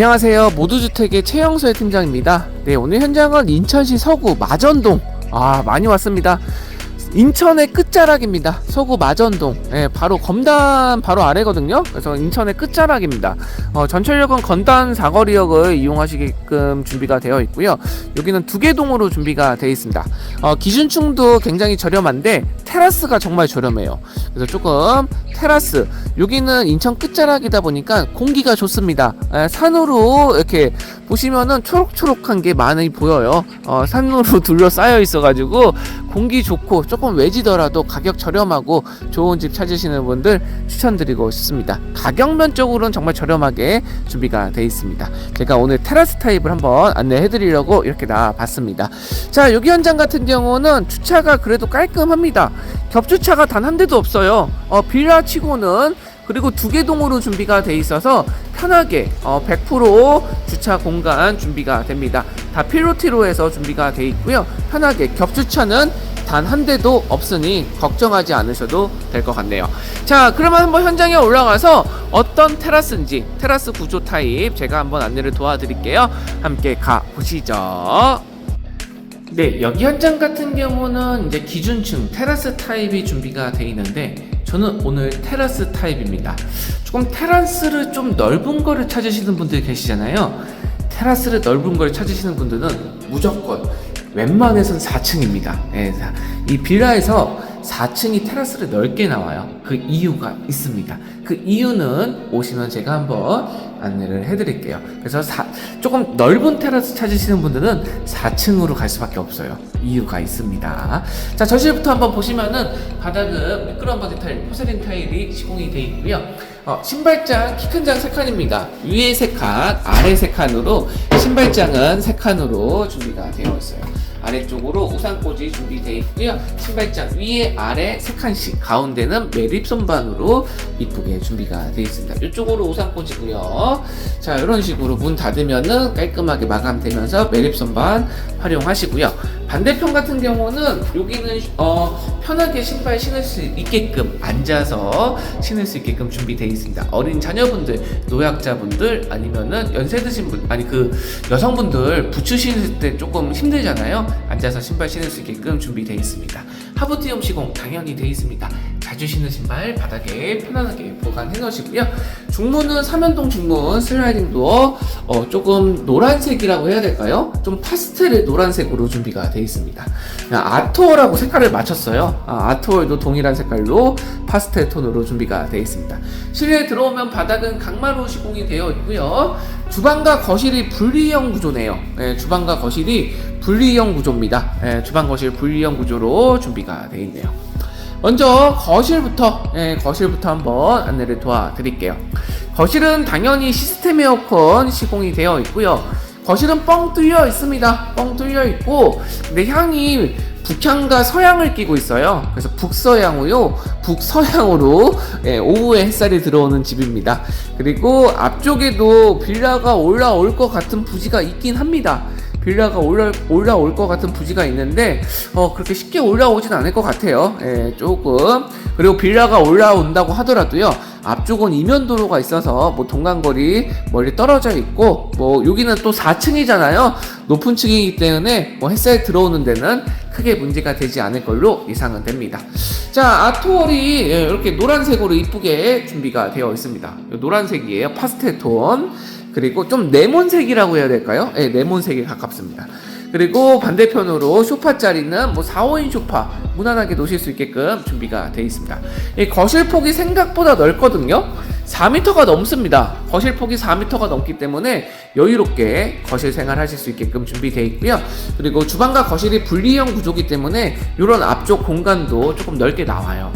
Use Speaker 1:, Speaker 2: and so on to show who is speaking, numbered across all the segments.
Speaker 1: 안녕하세요. 모두주택의 최영수의 팀장입니다. 네, 오늘 현장은 인천시 서구 마전동. 아, 많이 왔습니다. 인천의 끝자락입니다. 서구 마전동. 예, 바로 검단 바로 아래거든요. 그래서 인천의 끝자락입니다. 어, 전철역은 건단 사거리역을 이용하시게끔 준비가 되어 있고요. 여기는 두개 동으로 준비가 되어 있습니다. 어, 기준층도 굉장히 저렴한데 테라스가 정말 저렴해요. 그래서 조금 테라스 여기는 인천 끝자락이다 보니까 공기가 좋습니다. 에, 산으로 이렇게 보시면은 초록초록한 게 많이 보여요. 어, 산으로 둘러싸여 있어가지고 공기 좋고 조금 외지더라도 가격 저렴하고 좋은 집 찾으시는 분들 추천드리고 싶습니다. 가격면적으로는 정말 저렴하게 준비가 되어 있습니다. 제가 오늘 테라스 타입을 한번 안내해 드리려고 이렇게 나와봤습니다. 자 여기 현장 같은 경우는 주차가 그래도 깔끔합니다. 겹주차가 단 한 대도 없어요. 어, 빌라 치고는 그리고 두 개 동으로 준비가 돼 있어서 편하게 어, 100% 주차 공간 준비가 됩니다. 다 필로티로 해서 준비가 돼 있고요. 편하게 겹주차는 단 한 대도 없으니 걱정하지 않으셔도 될 것 같네요. 자, 그러면 한번 현장에 올라가서 어떤 테라스인지 테라스 구조 타입 제가 한번 안내를 도와드릴게요. 함께 가 보시죠. 네, 여기 현장 같은 경우는 이제 기준층 테라스 타입이 준비가 되어 있는데 저는 오늘 테라스 타입입니다. 조금 테라스를 좀 넓은 거를 찾으시는 분들 계시잖아요. 테라스를 넓은 걸 찾으시는 분들은 무조건 웬만해선 4층입니다. 이 빌라에서 4층이 테라스를 넓게 나와요. 그 이유가 있습니다. 그 이유는 오시면 제가 한번 안내를 해드릴게요. 그래서 사- 조금 넓은 테라스 찾으시는 분들은 4층으로 갈 수밖에 없어요. 이유가 있습니다. 자, 전실부터 한번 보시면은 바닥은 미끄럼 바디 타일, 포세린 타일이 시공이 되어 있고요. 어, 신발장 키 큰 장 3칸입니다. 위에 3칸, 아래 3칸으로 신발장은 3칸으로 준비가 되어 있어요. 아래쪽으로 우산꽂이 준비되어 있고요. 신발장 위에 아래 세 칸씩 가운데는 매립 선반으로 이쁘게 준비가 되어 있습니다. 이쪽으로 우산꽂이고요. 자 이런 식으로 문 닫으면은 깔끔하게 마감되면서 매립 선반 활용하시고요. 반대편 같은 경우는 여기는 어, 편하게 신발 신을 수 있게끔 앉아서 신을 수 있게끔 준비되어 있습니다. 어린 자녀분들, 노약자분들 아니면은 연세 드신 분 아니 그 여성분들 부츠 신을 때 조금 힘들잖아요. 앉아서 신발 신을 수 있게끔 준비되어 있습니다. 하부티움 시공 당연히 되어 있습니다. 자주 신는 신발 바닥에 편안하게 보관해 놓으시고요. 중문은 삼연동 중문 슬라이딩 도어 어, 조금 노란색이라고 해야 될까요? 좀 파스텔의 노란색으로 준비가 되어 있습니다. 아트월하고 색깔을 맞췄어요. 아, 아트월도 동일한 색깔로 파스텔 톤으로 준비가 되어 있습니다. 실내에 들어오면 바닥은 강마루 시공이 되어 있고요. 주방과 거실이 분리형 구조네요. 예, 주방과 거실이 분리형 구조입니다. 예, 주방 거실 분리형 구조로 준비가 되어 있네요. 먼저 거실부터 예, 거실부터 한번 안내를 도와드릴게요. 거실은 당연히 시스템 에어컨 시공이 되어 있고요. 거실은 뻥 뚫려 있습니다. 뻥 뚫려 있고 근데 향이 북향과 서향을 끼고 있어요. 그래서 북서향으로 북서향으로 예, 오후에 햇살이 들어오는 집입니다. 그리고 앞쪽에도 빌라가 올라올 것 같은 부지가 있긴 합니다. 빌라가 올라, 올라올 것 같은 부지가 있는데 어, 그렇게 쉽게 올라오진 않을 것 같아요. 예, 조금 그리고 빌라가 올라온다고 하더라도요. 앞쪽은 이면도로가 있어서 뭐 동간거리 멀리 떨어져 있고 뭐 여기는 또 4층이잖아요. 높은 층이기 때문에 뭐 햇살 들어오는 데는 크게 문제가 되지 않을 걸로 예상은 됩니다. 자, 아트월이 예, 이렇게 노란색으로 이쁘게 준비가 되어 있습니다. 노란색이에요. 파스텔 톤. 그리고 좀 레몬색이라고 해야 될까요? 네, 레몬색에 가깝습니다. 그리고 반대편으로 소파 자리는 뭐 4, 5인 소파 무난하게 놓으실 수 있게끔 준비가 되어 있습니다. 이 거실 폭이 생각보다 넓거든요. 4m가 넘습니다. 거실 폭이 4m가 넘기 때문에 여유롭게 거실 생활하실 수 있게끔 준비되어 있고요. 그리고 주방과 거실이 분리형 구조기 때문에 이런 앞쪽 공간도 조금 넓게 나와요.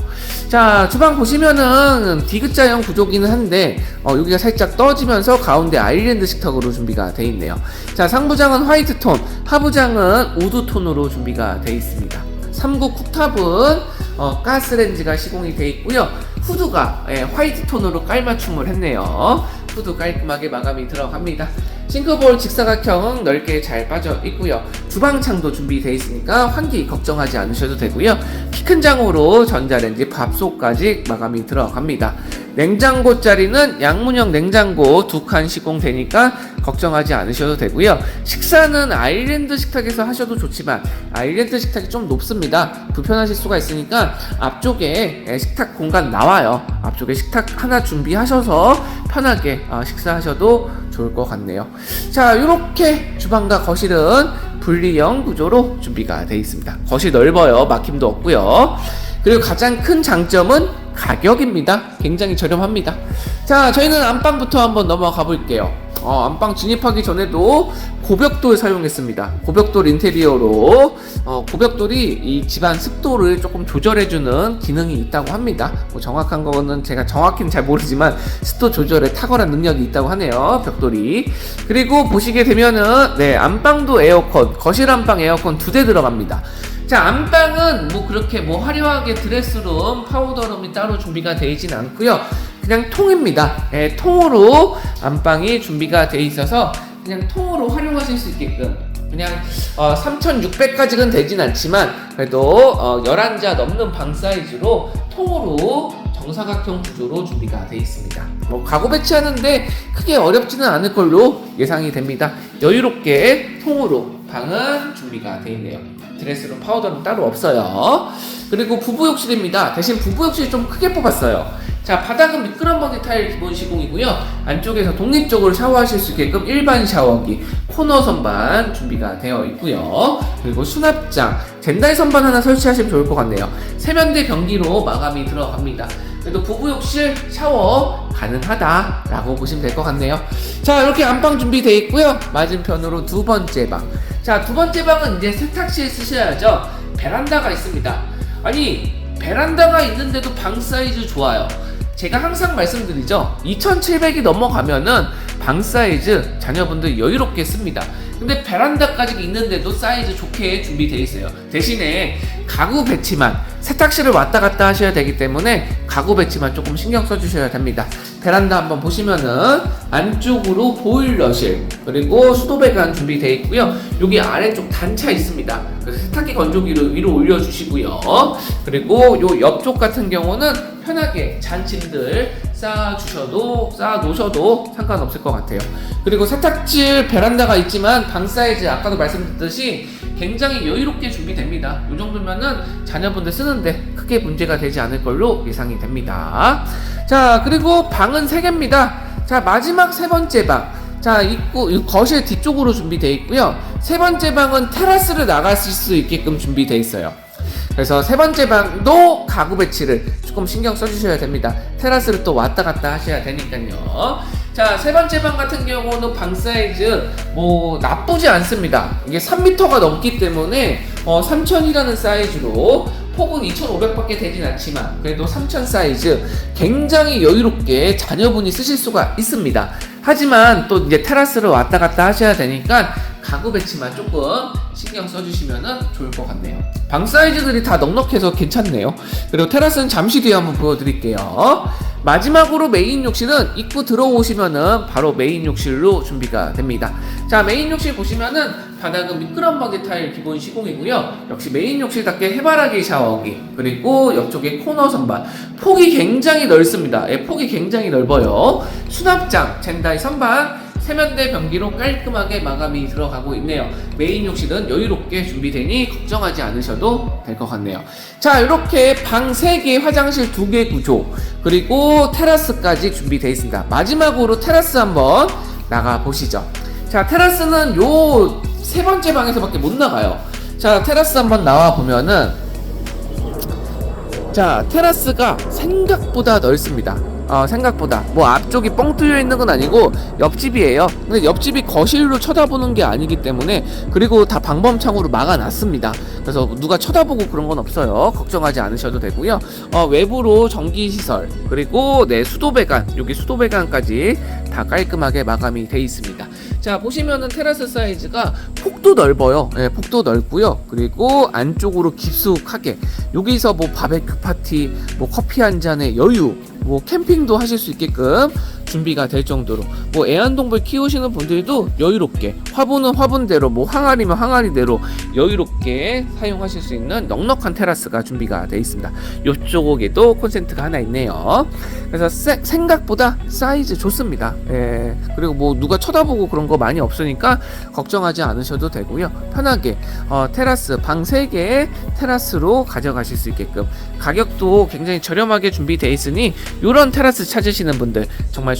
Speaker 1: 자, 주방 보시면은 디귿자형 구조기는 한데 어, 여기가 살짝 떠지면서 가운데 아일랜드 식탁으로 준비가 되어 있네요. 자, 상부장은 화이트 톤, 하부장은 우드 톤으로 준비가 되어 있습니다. 3구 쿡탑은 어, 가스렌지가 시공이 되어 있고요. 후드가 예, 화이트 톤으로 깔맞춤을 했네요. 후드 깔끔하게 마감이 들어갑니다. 싱크볼 직사각형 넓게 잘 빠져 있고요. 주방창도 준비되어 있으니까 환기 걱정하지 않으셔도 되고요. 키 큰 장으로 전자레인지 밥솥까지 마감이 들어갑니다. 냉장고 자리는 양문형 냉장고 두 칸 시공되니까 걱정하지 않으셔도 되고요. 식사는 아일랜드 식탁에서 하셔도 좋지만 아일랜드 식탁이 좀 높습니다. 불편하실 수가 있으니까 앞쪽에 식탁 공간 나와요. 앞쪽에 식탁 하나 준비하셔서 편하게 어, 식사하셔도 좋을 것 같네요. 자, 이렇게 주방과 거실은 분리형 구조로 준비가 되어 있습니다. 거실 넓어요. 막힘도 없고요. 그리고 가장 큰 장점은 가격입니다. 굉장히 저렴합니다. 자, 저희는 안방부터 한번 넘어가 볼게요. 어, 안방 진입하기 전에도 고벽돌 사용했습니다. 고벽돌 인테리어로 어, 고벽돌이 이 집안 습도를 조금 조절해주는 기능이 있다고 합니다. 뭐 정확한 거는 제가 정확히는 잘 모르지만 습도 조절에 탁월한 능력이 있다고 하네요. 벽돌이. 그리고 보시게 되면은 네 안방도 에어컨, 거실 안방 에어컨 두 대 들어갑니다. 자 안방은 뭐 그렇게 뭐 화려하게 드레스룸, 파우더룸이 따로 준비가 되어 있진 않고요. 그냥 통입니다. 예, 통으로 안방이 준비가 되어 있어서 그냥 통으로 활용하실 수 있게끔 그냥 어, 3,600까지는 되진 않지만 그래도 어, 11자 넘는 방 사이즈로 통으로 정사각형 구조로 준비가 되어 있습니다. 뭐 가구 배치하는데 크게 어렵지는 않을 걸로 예상이 됩니다. 여유롭게 통으로 방은 준비가 되어 있네요. 드레스룸 파우더는 따로 없어요. 그리고 부부 욕실입니다. 대신 부부 욕실 좀 크게 뽑았어요. 자, 바닥은 미끄럼버기 타일 기본 시공이고요. 안쪽에서 독립적으로 샤워하실 수 있게끔 일반 샤워기, 코너 선반 준비가 되어 있고요. 그리고 수납장, 젠다이 선반 하나 설치하시면 좋을 것 같네요. 세면대 변기로 마감이 들어갑니다. 그래도 부부 욕실 샤워 가능하다라고 보시면 될 것 같네요. 자, 이렇게 안방 준비되어 있고요. 맞은편으로 두 번째 방. 자, 두 번째 방은 이제 세탁실 쓰셔야죠. 베란다가 있습니다. 아니, 베란다가 있는데도 방 사이즈 좋아요. 제가 항상 말씀드리죠. 2,700이 넘어가면은 방 사이즈 자녀분들 여유롭게 씁니다. 근데 베란다까지 있는데도 사이즈 좋게 준비되어 있어요. 대신에 가구 배치만 세탁실을 왔다 갔다 하셔야 되기 때문에 가구 배치만 조금 신경 써주셔야 됩니다. 베란다 한번 보시면은 안쪽으로 보일러실 그리고 수도배관 준비되어 있고요. 여기 아래쪽 단차 있습니다. 그래서 세탁기 건조기를 위로 올려주시고요. 그리고 요 옆쪽 같은 경우는 편하게 잔침들 쌓아 주셔도 쌓아 놓으셔도 상관없을 것 같아요. 그리고 세탁실 베란다가 있지만 방 사이즈 아까도 말씀드렸듯이 굉장히 여유롭게 준비됩니다. 이 정도면은 자녀분들 쓰는데 크게 문제가 되지 않을 걸로 예상이 됩니다. 자, 그리고 방은 3개입니다. 자, 마지막 세 번째 방. 자, 입구, 이 거실 뒤쪽으로 준비되어 있고요. 세 번째 방은 테라스를 나가실 수 있게끔 준비되어 있어요. 그래서 세 번째 방도 가구 배치를 조금 신경 써주셔야 됩니다. 테라스를 또 왔다 갔다 하셔야 되니까요. 자, 세 번째 방 같은 경우는 방 사이즈 뭐 나쁘지 않습니다. 이게 3m가 넘기 때문에 어, 3000이라는 사이즈로 폭은 2,500밖에 되진 않지만 그래도 3,000 사이즈 굉장히 여유롭게 자녀분이 쓰실 수가 있습니다. 하지만 또 이제 테라스를 왔다 갔다 하셔야 되니까 가구 배치만 조금 신경 써주시면 좋을 것 같네요. 방 사이즈들이 다 넉넉해서 괜찮네요. 그리고 테라스는 잠시 뒤에 한번 보여드릴게요. 마지막으로 메인 욕실은 입구 들어오시면은 바로 메인 욕실로 준비가 됩니다. 자, 메인 욕실 보시면은 바닥은 미끄럼버기 타일 기본 시공이고요. 역시 메인 욕실답게 해바라기 샤워기 그리고 옆쪽에 코너 선반 폭이 굉장히 넓습니다. 예, 폭이 굉장히 넓어요. 수납장 젠다이 선반 세면대 변기로 깔끔하게 마감이 들어가고 있네요. 메인 욕실은 여유롭게 준비되니 걱정하지 않으셔도 될 것 같네요. 자, 이렇게 방 3개, 화장실 2개 구조, 그리고 테라스까지 준비되어 있습니다. 마지막으로 테라스 한번 나가 보시죠. 자, 테라스는 요 세 번째 방에서밖에 못 나가요. 자, 테라스 한번 나와 보면은 자, 테라스가 생각보다 넓습니다. 어, 생각보다 뭐 앞쪽이 뻥 뚫려 있는 건 아니고 옆집이에요. 근데 옆집이 거실로 쳐다보는 게 아니기 때문에 그리고 다 방범창으로 막아놨습니다. 그래서 누가 쳐다보고 그런 건 없어요. 걱정하지 않으셔도 되고요. 어, 외부로 전기 시설 그리고 네 수도배관 여기 수도배관까지 다 깔끔하게 마감이 돼 있습니다. 자 보시면은 테라스 사이즈가 폭도 넓어요. 예, 폭도 넓고요. 그리고 안쪽으로 깊숙하게 여기서 뭐 바베큐 파티, 뭐 커피 한 잔의 여유, 뭐 캠핑도 하실 수 있게끔 준비가 될 정도로 뭐 애완동물 키우시는 분들도 여유롭게 화분은 화분대로 뭐 항아리면 항아리대로 여유롭게 사용하실 수 있는 넉넉한 테라스가 준비가 되어 있습니다. 이쪽에도 콘센트가 하나 있네요. 그래서 세- 생각보다 사이즈 좋습니다. 예. 그리고 뭐 누가 쳐다보고 그런 거 많이 없으니까 걱정하지 않으셔도 되고요. 편하게 어, 테라스 방 3개의 테라스로 가져가실 수 있게끔 가격도 굉장히 저렴하게 준비되어 있으니 이런 테라스 찾으시는 분들 정말